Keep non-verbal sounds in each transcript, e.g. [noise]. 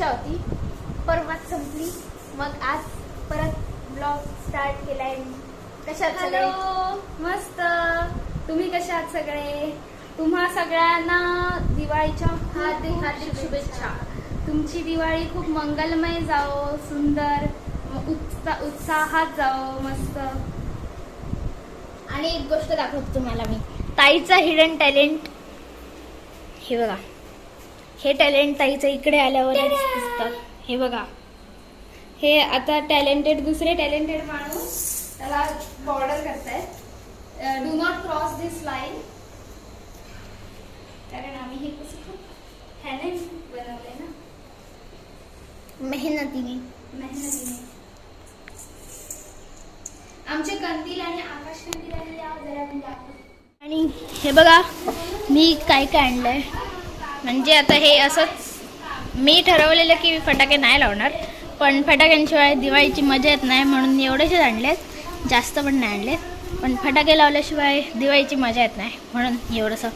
परीक्षा होती. परवाच संपली. मग आज परत ब्लॉग स्टार्ट केलाय हॅलो सगळे? मस्त. तुम्ही कशा आहात सगळे? तुम्हा सगळ्यांना दिवाळीच्या हार्दिक हार्दिक शुभेच्छा. तुमची दिवाळी खूप मंगलमय जाओ सुंदर उत्सा उत्साहात जाओ मस्त. आणि एक गोष्ट दाखवतो तुम्हाला मी. ताईचा हिडन टॅलेंट हे बघा. हे टॅलेंट ताईचं इकडे आल्यावर दिसतात हे बघा. हे आता टॅलेंटेड दुसरे टॅलेंटेड माणूस त्याला बॉर्डर करतायत. Do not cross this line कारण आम्ही हे कसं खूप बनवलंय ना? मेहनतीने. मेहनतीने. आमचे कंदील आणि आकाश कंदील आणि या जरा मी दाखवते. आणि हे बघा मी काय काय आणलंय? म्हणजे आता हे असंच मी ठरवलेलं की फटाके नाही लावणार पण फटाक्यांशिवाय दिवाळीची मजा येत नाही म्हणून एवढेसेच आणलेत जास्त पण नाही आणलेत पण फटाके लावल्याशिवाय दिवाळीची मजा येत नाही म्हणून एवढंसं.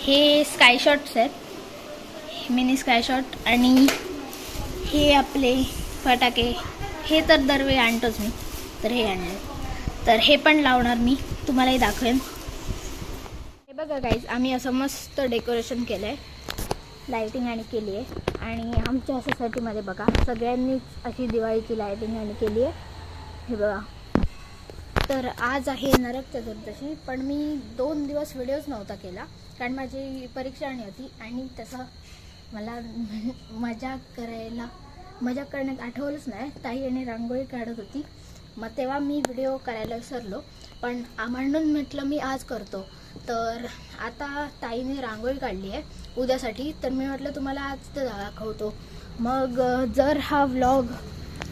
हे स्कायशॉट्स आहेत मिनी स्कायशॉट आणि हे आपले फटाके. हे तर दरवेळी आणतोच मी तर हे आणले तर हे पण लावणार मी तुम्हालाही दाखवेन. हे बघा काहीच आम्ही असं मस्त डेकोरेशन केलं आहे लायटिंग आणि केली आहे. आणि आमच्या सोसायटीमध्ये बघा सगळ्यांनीच अशी दिवाळीची लाईटिंग आणि केली आहे. हे बघा. तर आज आहे नरक चतुर्दशी पण मी दोन दिवस व्हिडिओज नव्हता केला कारण माझी परीक्षा आणि होती. आणि तसं मला [laughs] मजा करायला मजा करण्यात आठवलंच नाही. ताई आणि रांगोळी काढत होती. मग तेव्हा मी व्हिडिओ करायला विसरलो. पण म्हणून म्हटलं मी आज करतो. तर आता ताईने रांगोळी काढली आहे. उद्यासाठी तर मी म्हटलं तुम्हाला आज तर दाखवतो. मग जर हा व्लॉग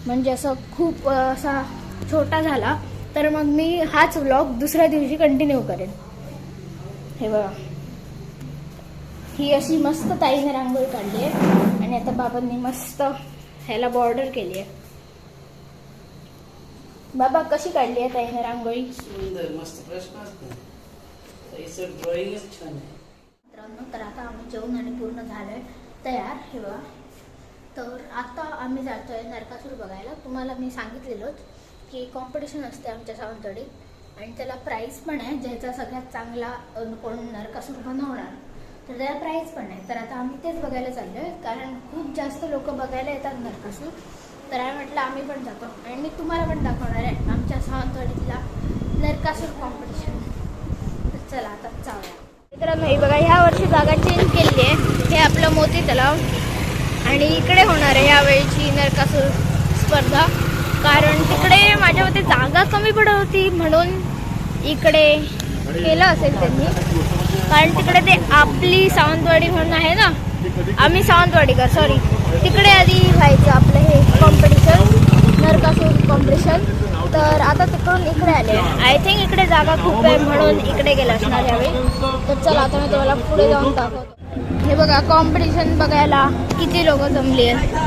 म्हणजे असं खूप असा छोटा झाला तर मग मी हाच व्लॉग दुसऱ्या दिवशी कंटिन्यू करेन. हे बघा. ही अशी मस्त ताईने रांगोळी काढली आहे. आणि आता बाबांनी मस्त ह्याला बॉर्डर केली आहे. बाबा कशी काढली आहे ताईने रांगोळी? सुंदर मस्त प्रश्न ड्रॉइंगच छान आहे मित्रांनो तर आता आम्ही जेवण आणि पूर्ण झालंय. तयार हे बघा तर आता आम्ही जातोय नरकासूर बघायला. तुम्हाला मी सांगितलेलंच की कॉम्पिटिशन असते आमच्या सावंतवाडीत. आणि त्याला प्राईज पण आहे ज्याचा सगळ्यात चांगला कोण नरकासूर बनवणार. तर त्याला प्राईज पण आहे. तर आता आम्ही तेच बघायला चाललो आहे कारण खूप जास्त लोक बघायला येतात नरकासूर. तर आम्ही म्हटलं आम्ही पण जातो. आणि मी तुम्हाला पण दाखवणार आहे आमच्या सावंतवाडीतला नरकासूर कॉम्पिटिशन चला आता जाऊया. मित्रांनो हे बघा ह्या वर्षी जागा चेंज केली आहे हे आपलं मोती तलाव. आणि इकडे होणार आहे यावेळीची नरकासूर स्पर्धा. कारण तिकडे माझ्या मते जागा कमी पडत होती म्हणून इकडे केलं असेल त्यांनी. कारण तिकडे ते आपली सावंतवाडी म्हणून आहे ना? आम्ही सावंतवाडीकर सॉरी तिकडे आधी व्हायचं आपलं हे कॉम्पिटिशन नरकासूर कॉम्पिटिशन तर आता तिकडून इकडे आले. आय थिंक इकडे जागा खूप आहे म्हणून इकडे गेलं असणार यावेळी. तर चला आता मी तुम्हाला पुढे जाऊन दाखवतो. हे बघा कॉम्पिटिशन बघायला किती लोक जमली आहेत.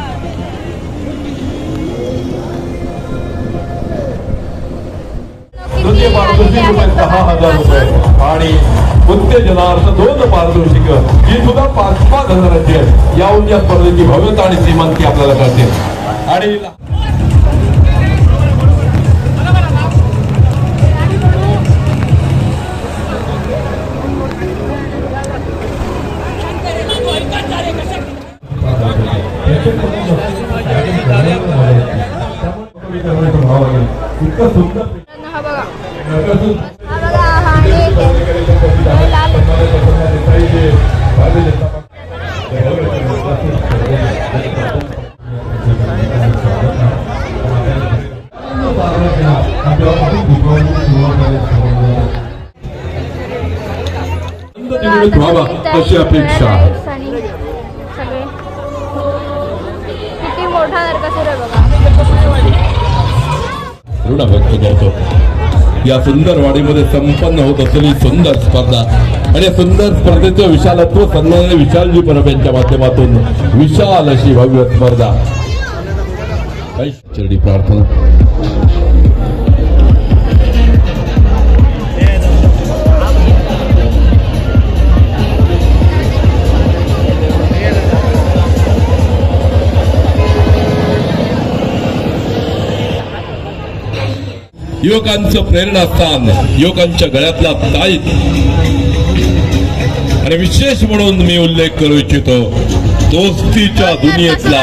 दहा हजार रुपये. आणि उत्तेजनार्थ दोन पारितोषिक ही सुद्धा पाच पाच हजाराची आहे याहून या स्पर्धेची भव्यता आणि श्रीमंती आपल्याला कळते आणि व्हावा अशी अपेक्षा आहे ऋण व्यक्त करतो या सुंदर वाडीमध्ये संपन्न होत असलेली सुंदर स्पर्धा. आणि या सुंदर स्पर्धेचं विशालत्व सन्माननीय विशालजी परब यांच्या माध्यमातून विशाल अशी भव्य स्पर्धा. प्रार्थना. युवकांचं प्रेरणास्थान युवकांच्या गळ्यातला ताईत. आणि विशेष म्हणून मी उल्लेख करू इच्छितो दोस्तीच्या दुनियेतला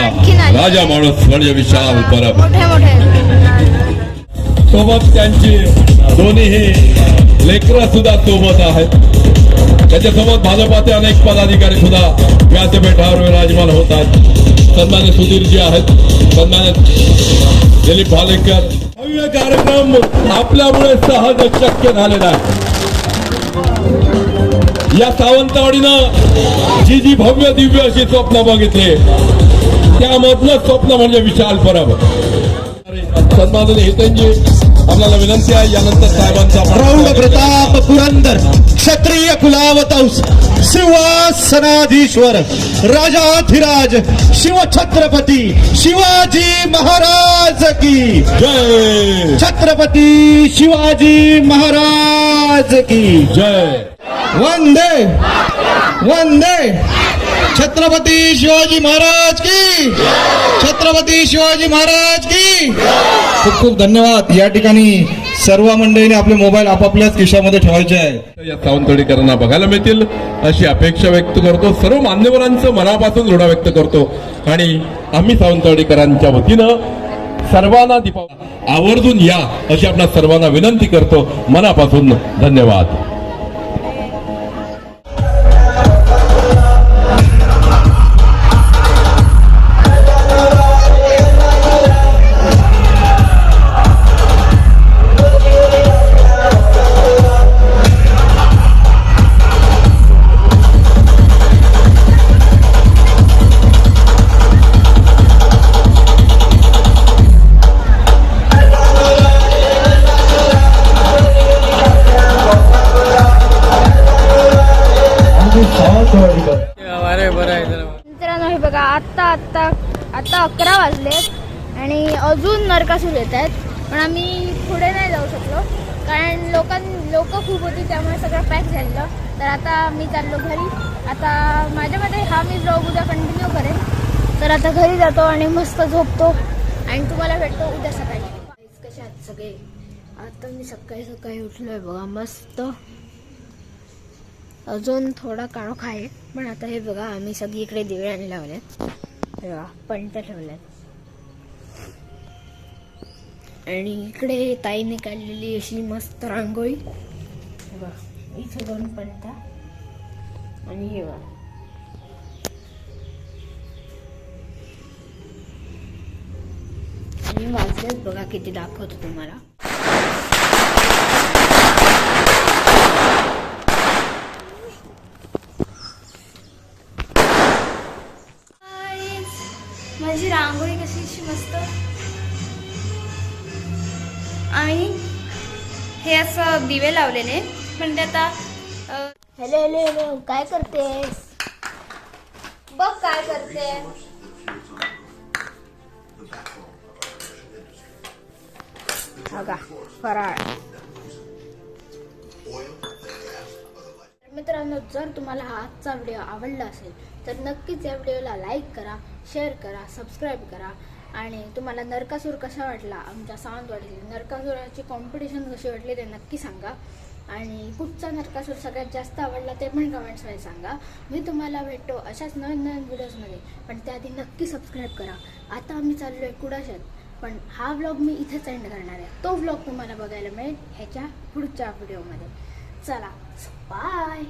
राजा माणूस म्हणजे विशाल परब. सोबत त्यांची दोन्ही हे लेकरं सुद्धा सोबत आहेत. त्याच्यासोबत भाजपाचे अनेक पदाधिकारी सुद्धा व्यासपीठावर विराजमान होतात. सन्मान्य सुधीरजी आहेत. सन्मान्य दिलीप भालेकर भव्य कार्यक्रम आपल्यामुळे सहज शक्य झालेला आहे. या सावंतवाडीनं जी जी भव्य दिव्य अशी स्वप्न बघितले त्यामधलं स्वप्न म्हणजे विशाल परब. सन्माननीय हितेंजी आपल्याला विनंती आहे यानंतर साहेबांचा प्रौढ प्रताप पुरंदर क्षत्रिय कुलावतंस सिंहासनाधीश्वर राजाधिराज शिवछत्रपती शिवाजी महाराज की। जय। छत्रपती शिवाजी महाराज की। जय। वंदे वंदे। छत्रपती शिवाजी महाराज की छत्रपती शिवाजी महाराज की खूप खूप धन्यवाद. या ठिकाणी सर्व मंडळीने आपले मोबाईल आपापल्याच खिशामध्ये ठेवायचे आहे. या सावंतवाडीकरांना बघायला मिळतील. अशी अपेक्षा व्यक्त करतो. सर्व मान्यवरांचं मनापासून ऋणा व्यक्त करतो. आणि आम्ही सावंतवाडीकरांच्या वतीनं सर्वांना दीपा आवर्जून या अशी आपल्या सर्वांना विनंती करतो. मनापासून धन्यवाद. मित्रांनो हे बघा आत्ता आत्ता आत्ता अकरा वाजलेत आणि अजून नरकासूर येत आहेत. पण आम्ही पुढे नाही जाऊ शकलो कारण लोकां लोक खूप होती त्यामुळे सगळं पॅक झालेलं. तर आता मी चाललो घरी. आता माझ्यामध्ये हा मी ब्लॉग उद्या कंटिन्यू करेन. तर आता घरी जातो आणि मस्त झोपतो. आणि तुम्हाला भेटतो उद्या सकाळी. कसे आहात सगळे? आता मी सकाळी सकाळी उठलोय बघा मस्त. अजून थोडा काळोख आहे पण आता हे बघा आम्ही सगळीकडे दिवे आणि लावले हे बघा पंट ठेवल्यात. आणि इकडे ताईने काढलेली अशी मस्त रांगोळी. बघा इथे दोन पंटा आणि हे बघा. आणि बघा किती दाखवतो तुम्हाला. दिवे लावलेले. पण ते आता हॅलो हॅलो हॅलो काय करतेस? बघ काय करते. बघा फराळ. मित्रांनो जर तुम्हाला हा आजचा व्हिडिओ आवडला असेल तर नक्कीच या व्हिडिओला लाईक करा शेअर करा सबस्क्राईब करा. आणि तुम्हाला नरकासूर कसा वाटला? आमच्या सावंतवाडीतील नरकासुराची कॉम्पिटिशन कशी वाटली ते नक्की सांगा. आणि कुठचा नरकासूर सगळ्यात जास्त आवडला ते पण कमेंट्समध्ये सांगा. मी तुम्हाला भेटतो अशाच नवीन नवीन व्हिडिओजमध्ये पण त्याआधी नक्की सबस्क्राईब करा. आता आम्ही चाललो आहे कुडाशात पण हा व्लॉग मी इथेच एंड करणार आहे. तो व्लॉग तुम्हाला बघायला मिळेल ह्याच्या पुढच्या व्हिडिओमध्ये चला बाय